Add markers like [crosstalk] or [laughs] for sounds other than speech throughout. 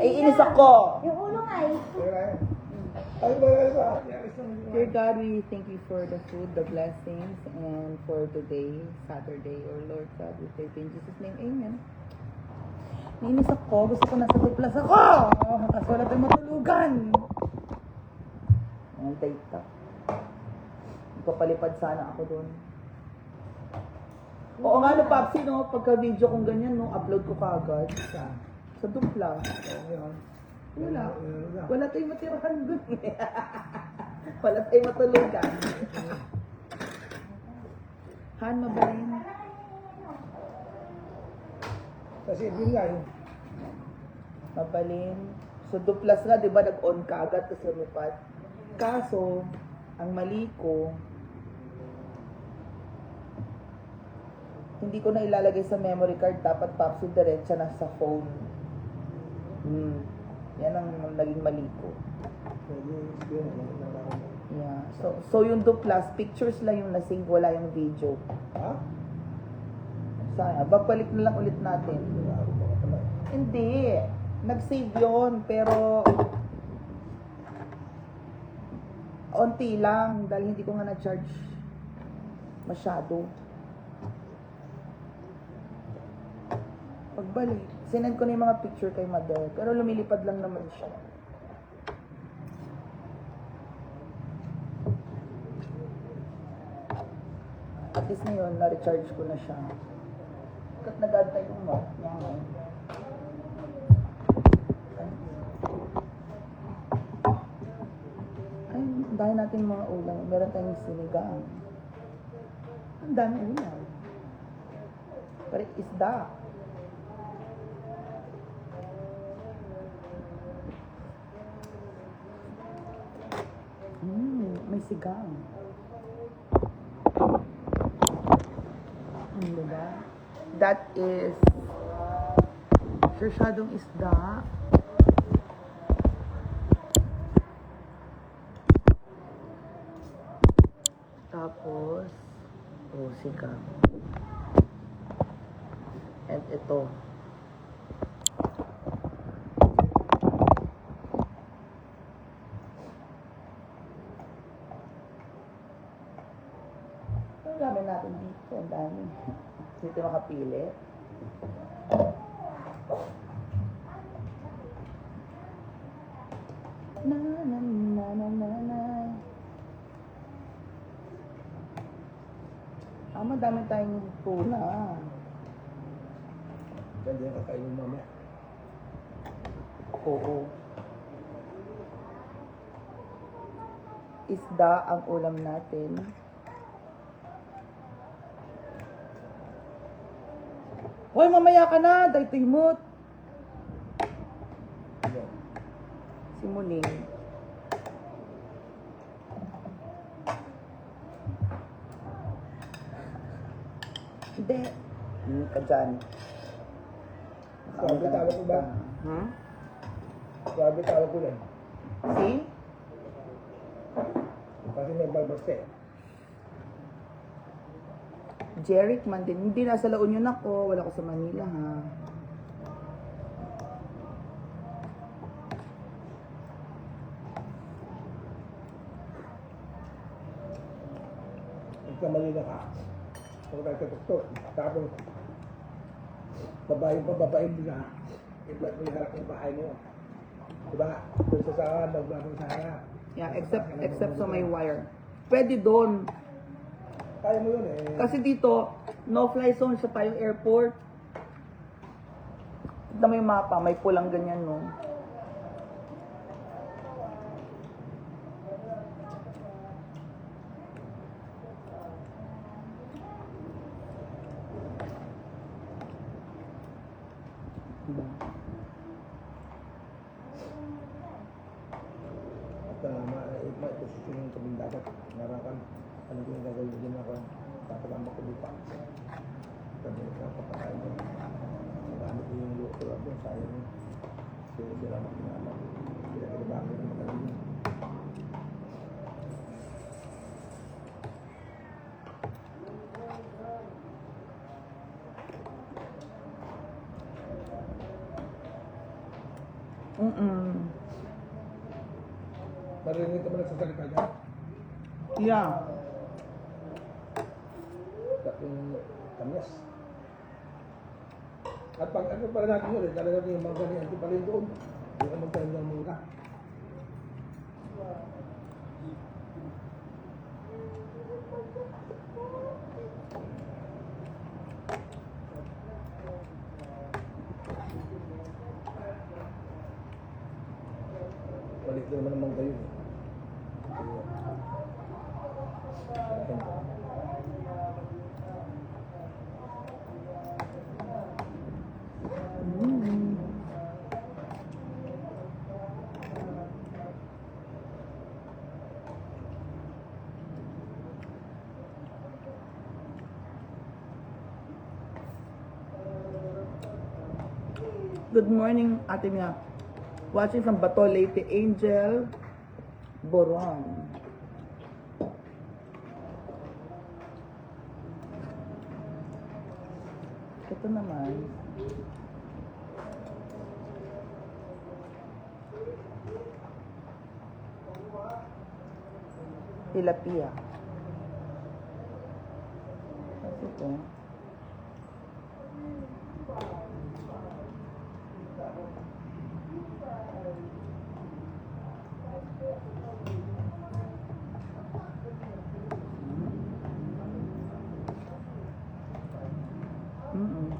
Ay, inis ako. Yung ulo nga eh. Dear God, we thank you for the food, the blessings, and for today, Saturday, or Lord God, we pray in Jesus' name, Amen. Nainis ako, gusto ko nasa duplas ako! Kasi wala tayong matulugan. Ang data. Magpapalipad sana ako doon. Oo nga, no, Papsi, no? Pagka-video kong ganyan, no? Upload ko kagad. Sa, sa dupla. Wala. Wala tayong matirahan doon. [laughs] Wala tayong matulugan. Han, mabalin. Kasi yun nga yun. Mabalin. So, duplas nga, di ba, nag-on ka agad kasi lupat. Kaso, ang mali ko, hindi ko na ilalagay sa memory card. Dapat papsi diretsa na sa phone. Hmm. Yan ang naging mali ko. Yun. Yeah. So, so yung duplas, pictures lang yung nasing, wala yung video. Ha? Sayang. Babalik na lang ulit natin. Hindi. Nag-save yun, pero onti lang dahil hindi ko nga na-charge masyado. Pagbalik, sinend ko na yung mga picture kay Mother, pero lumilipad lang naman siya. At least ngayon, na-recharge ko na siya. Kat nag-antay yung mo. Yan. Ay, dahil natin mga ulam. Meron tayong sinigang. Ang dami ulam. Pero isda. May sigang. Mm, diba? That is Sirsyadong isda. Tapos, oh, sigang. And ito. Ang dami natin dito. Ang dami. Dito makapili. Na na na na na na. Ah, madami tayong tuna. Pwede yung kakainin mamaya. Oo. Isda ang ulam natin. Hoy, mamaya ka na! Dahil timot! Ano? Si Muling. Hindi. Hmm, ka dyan. Sabi tawag ko ba? Hmm? Sabi tawag ko lang. See? Kasi may balbaste. Jeric man din. Hindi nasa La Union ako. Wala ko sa Manila ha. Nagkamali na ka. Kung tayo katuktok. Tapos, babae pa, babae na. Iba mo yung harap ng bahay mo. Diba? Kung sa saan, magbabang sa harap. Yeah, except except sa may wire. Pwede doon. Kaya mo yun eh. Kasi dito, no-fly zone sa tayong airport. Tignan mo yung mapa, may pulang ganyan, no? Diba? At uh, ma ma posisyon yung tabing dagat. Narakan. Ano ko yung gagawin din ako. Tatagambak ko lupa. Sabi ko, papakain ko. Marami ko yung luto lang doon. Sayang yun. Kasi sila na pinala. Kaya kinabago ng magaling yun. Mm-mm. Marinig ka ba nagsasalita niya? Yeah. Tapos kamyas. At pag ano pala natin yun, eh, talaga yung mga ganyan, ito pala yung doon. Hindi ka magtanim ng mangga. Naman Mm. Good morning, Ate Mia. Watching from Bato Leyte, Angel Boron. Ito naman. Tilapia. Tapos ito. Mm-mm.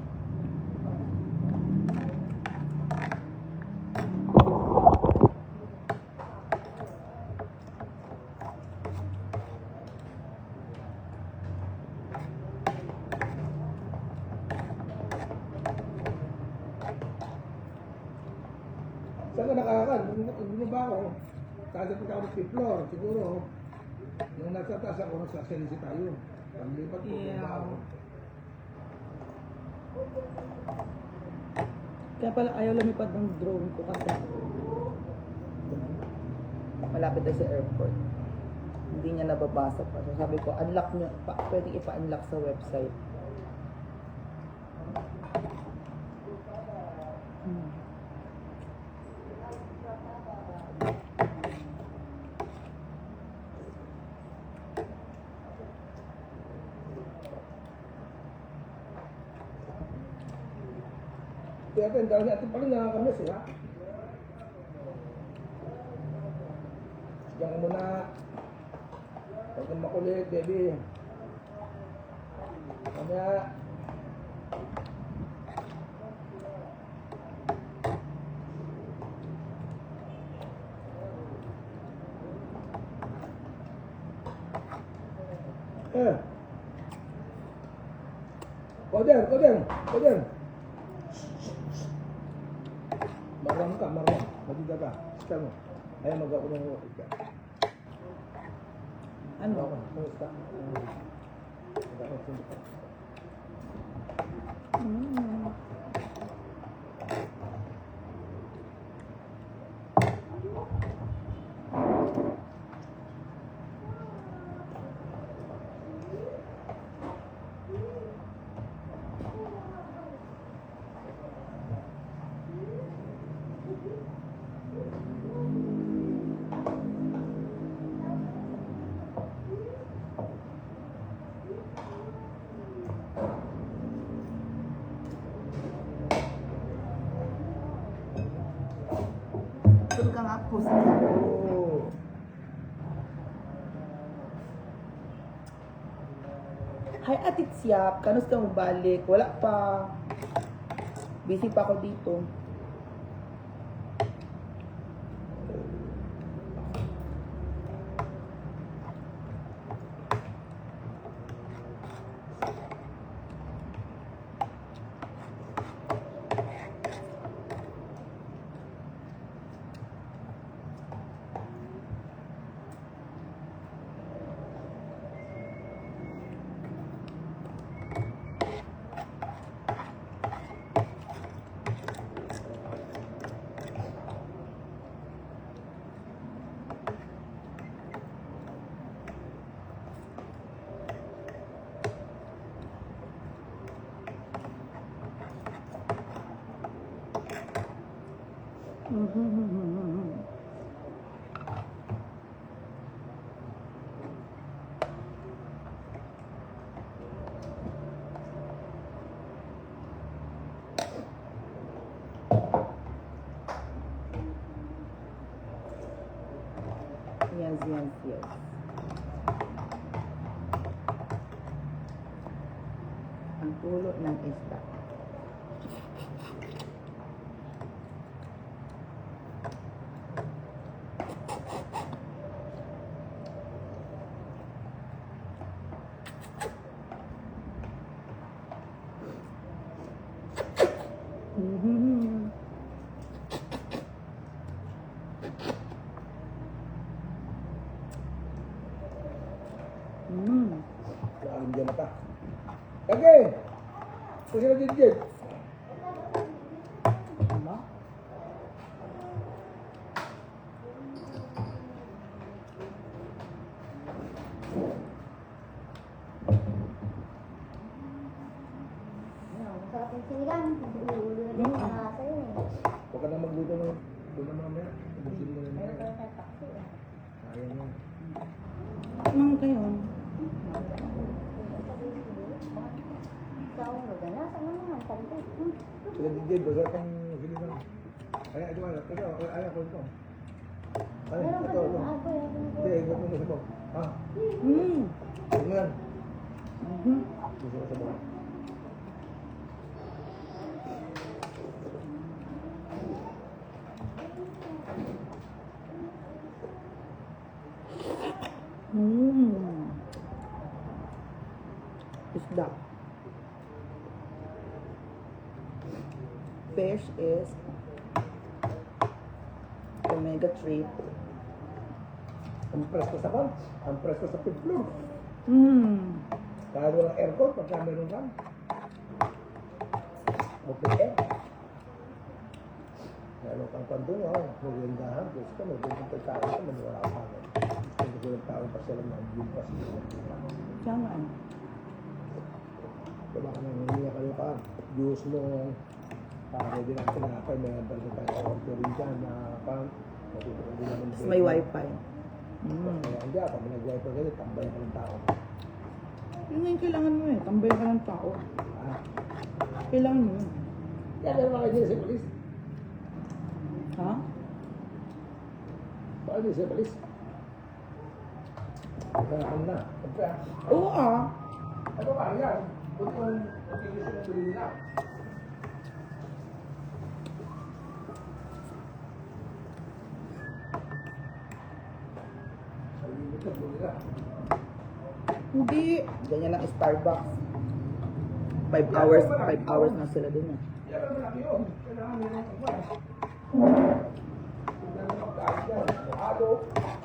Saan ka nakakakan? Hindi ba ako? Fifth floor, siguro. Nung nasa taas ako, nasa sensi tayo. Paglipat ko, Yeah. yeah. ako. Kaya pala ayaw lumipad ng drone ko kasi malapit na sa airport. Hindi niya nababasa pa. So sabi ko, unlock niyo, pa, pwede ipa-unlock sa website. Hmm. Kaya pa, dahil natin pala nakakamiss, eh, ha? Diyan ka muna. Huwag kang makulit, baby. Kaya, Mag-ako ng wakit ka. Ano? Ako, kamusta? Mag-ako ng ka. Mm. Tulog ka nga po sa Oh. Hi, Ate Siap. Kanus ka balik? Wala pa. Busy pa ako dito. Mhm. Yes, yes, yes. Ang tulo ng isda. Mhm. Mm. Lalim dyan na din dyan. Ano? Masarap yung sinigang. Ulo na din yung nasa yun eh. Huwag ka na magluto ng doon na mamaya. Magsili ka na Meron mamaya. pa sa taxi eh. Sayang yan. Ano kayo? Sa ulo, gana. Sa ano naman, salita. Hmm. Sila dyan. Basta itong sili na. Ay, ito ano. Ito, ay, ako ito. Ay, ito, ito. Yung Hindi, ito mo ko. Ha? Mm. Ito mo yan. Mhm. Gusto ko sa bawah. Mm. Isda. Fish is omega 3. Ang presko sa pan. Ang presko sa fifth floor. Mm. Kahit walang aircon, pagka meron ka. Open air. Meron kang pandong, oh, magandaan. Gusto ka, magandang pagkain ka, maniwala ka pa. Kung gusto ng tao pa sila ng yun pa sila. Saan? Diba ka nang hindi ka ka, juice mo, para din ang tinapay, may number na tayo order rin dyan na pang, matutulog din naman. Tapos may wifi. Mm. Kaya hindi, pag may nag-wifi ka din, tambay ka ng tao. Yun nga yung kailangan mo eh. Tambay ka ng tao. Ah, Kailangan mo yun. yan ang mga dyan sa polis. Ha? Din sa polis. Kaya ka na. Oo ah. Ano ba yan? Kung kung kung gusto mo tuloy na. Sabi mo ito, tuloy na. Hindi. Ganyan lang Starbucks. 5 hours, 5 hours na sila din eh.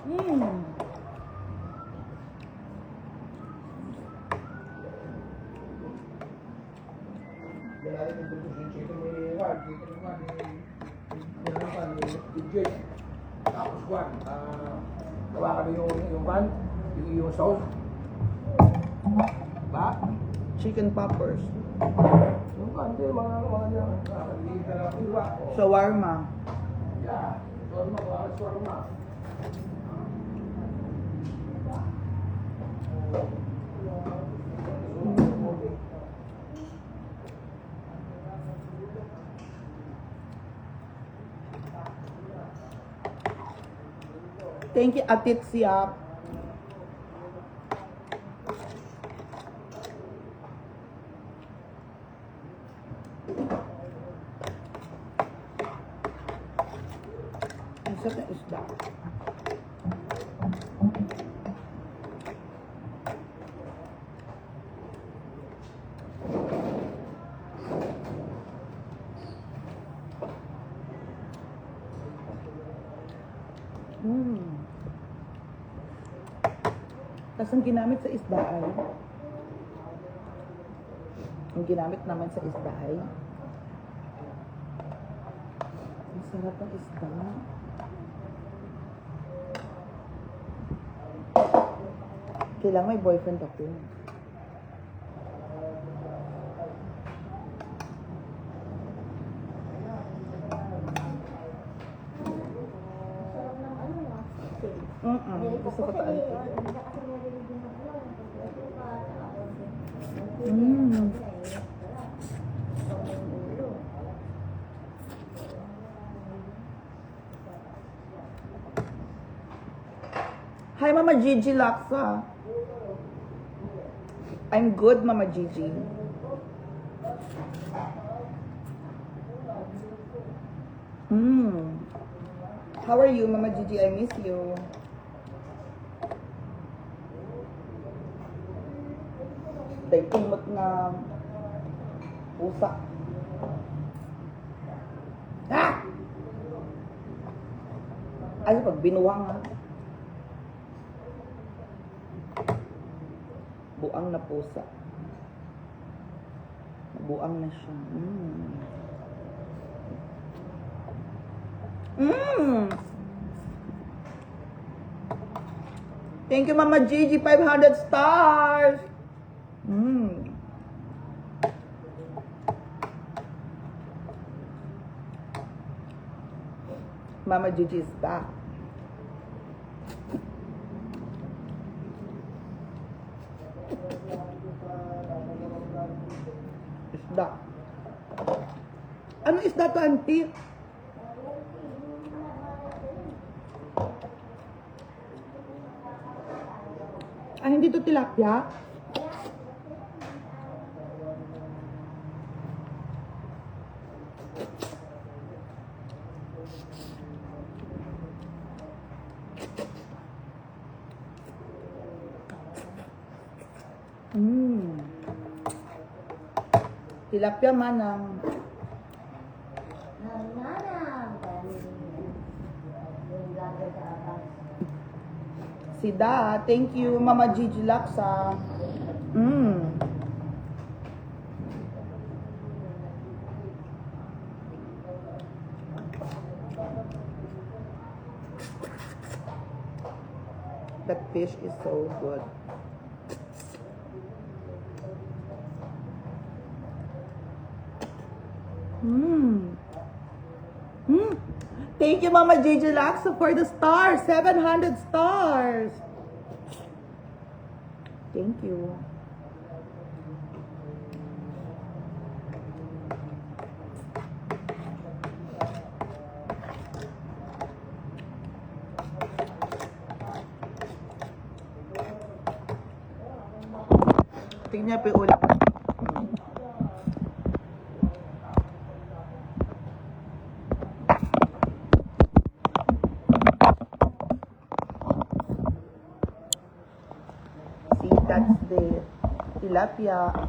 Mm. Tapos Juan, ah, gawa kami yung yung Juan, yung yung sauce. Ba? Chicken poppers. Shawarma. Yeah, shawarma. Thank you, Atit Siap. Sarap na isda. Mm. Tapos ang ginamit sa isda ay ang ginamit naman sa isda ay ang sarap ng isda. Buti lang may boyfriend ako yun. Mm -mm. Gusto ko taan. Mm. Hi, Mama Gigi Laksa. I'm good, Mama Gigi. Hmm. How are you, Mama Gigi? I miss you. Dahil kumot na pusa. Ah! Ay, pag binuwang ah. Buang na pusa. Buang na siya. Mm. Mm. Thank you, Mama Gigi. 500 stars. Mm. Mama Gigi is back. Isda. Ano isda to, auntie? Ah, hindi to tilapia? Mm. Tilapia sa atas. Si Da, thank you, Mama Gigi Laksa. Mm. That fish is so good. Mmm. Mm. Thank you, Mama Gigi Laksa, for the stars. 700 stars. Thank you. Tingnan pa yung ulam. Tilapia.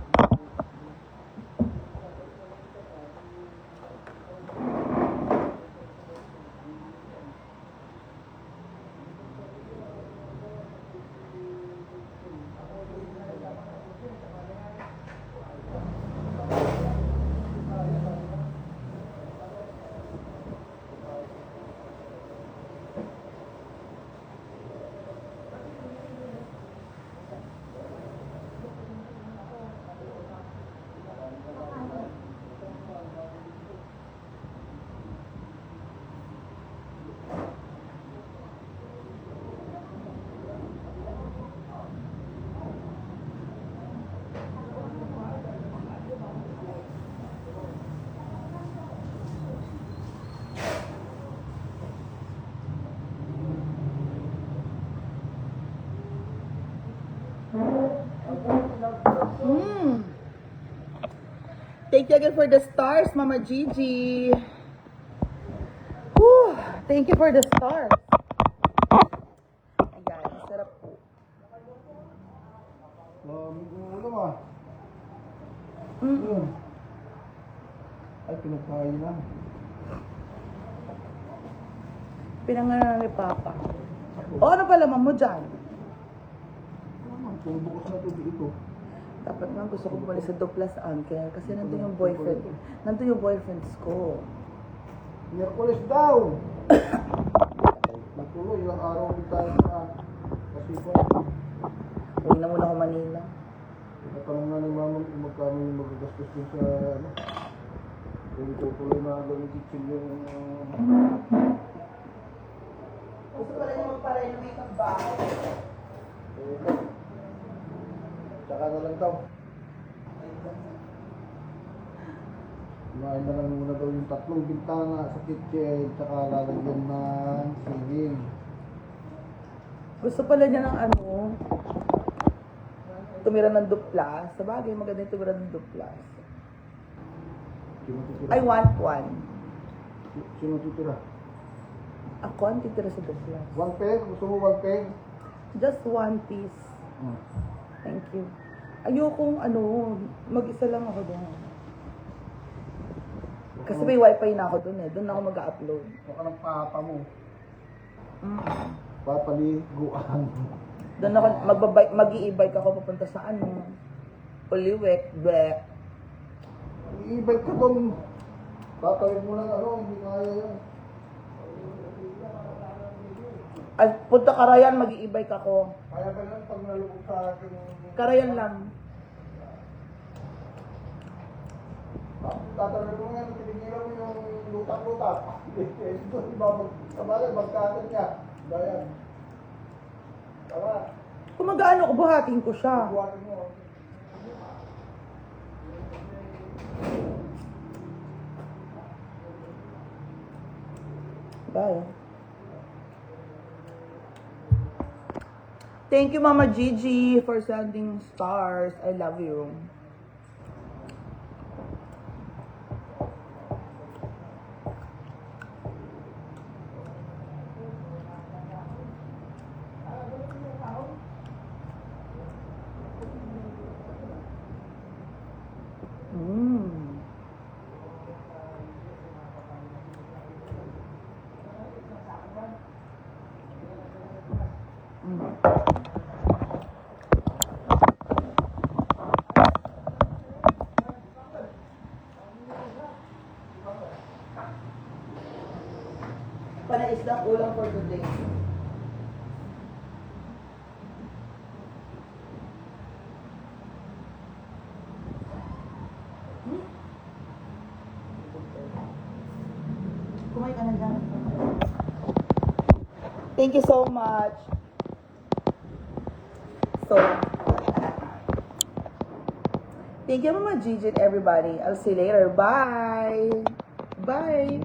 Thank you again for the stars, Mama Gigi. Whew. Thank you for the stars. Ayan, sarap po. Ulam ah. Mm. Ay, pinagkain na. Pinangalan ni Papa. O ano pala mo dyan? Naman, kung bukas na tubig ito. Dapat nga gusto ko bumalik sa Duplas Uncle kasi nandun yung boyfriend. Nandun yung boyfriends ko. Miyerkules daw! Natuloy, ilang araw din tayo sa kasipa. Uwi na muna ako Manila. Natanong nga ng mama kung magkano yung magagastos din sa ano. Kung tutuloy na gawin kitchen yung uh, Gusto pala niya magpa-renovate ng bahay. Eh, Tsaka na lang daw. Kumain na lang muna daw yung tatlong bintana sa kitchen, tsaka lalagyan ng ceiling. Gusto pala niya ng ano, tumira ng duplas. Sa bagay, maganda yung tumira ng. Sino titira? I want one. Sino titira? Ako ang titira sa duplas. One peg? Gusto mo one peg? Just one piece. Hmm. Thank you. Ayokong ano, mag-isa lang ako doon. Kasi may wifi na ako doon eh. Doon ako mag-upload. Baka ng papa mo. Mm. Papaliguan. Doon ako, magbabike, mag-i-bike ako papunta sa ano. Uliwek, bleh. I-bike ka doon. Tatawid mo lang ano, hindi kaya yan. Ay, punta Karayan, mag-i-bike ako. Kaya ba lang pag nalubog sa akin? Karayan lang. Tatawid mo nga, tinigilan mo yung lutak-lutak. Ito, di ba? Sabagay, magkakit ka. Bayan. Tara, Kung mag-ano ko, buhatin ko siya. buhatin mo. Bye. Thank you, Mama Gigi, for sending stars. I love you. Mm. Panaisdang ulam for today. Kumain ka na dyan. Thank you so much. So, thank you, Mama Gigi and everybody. I'll see you later. Bye. Bye.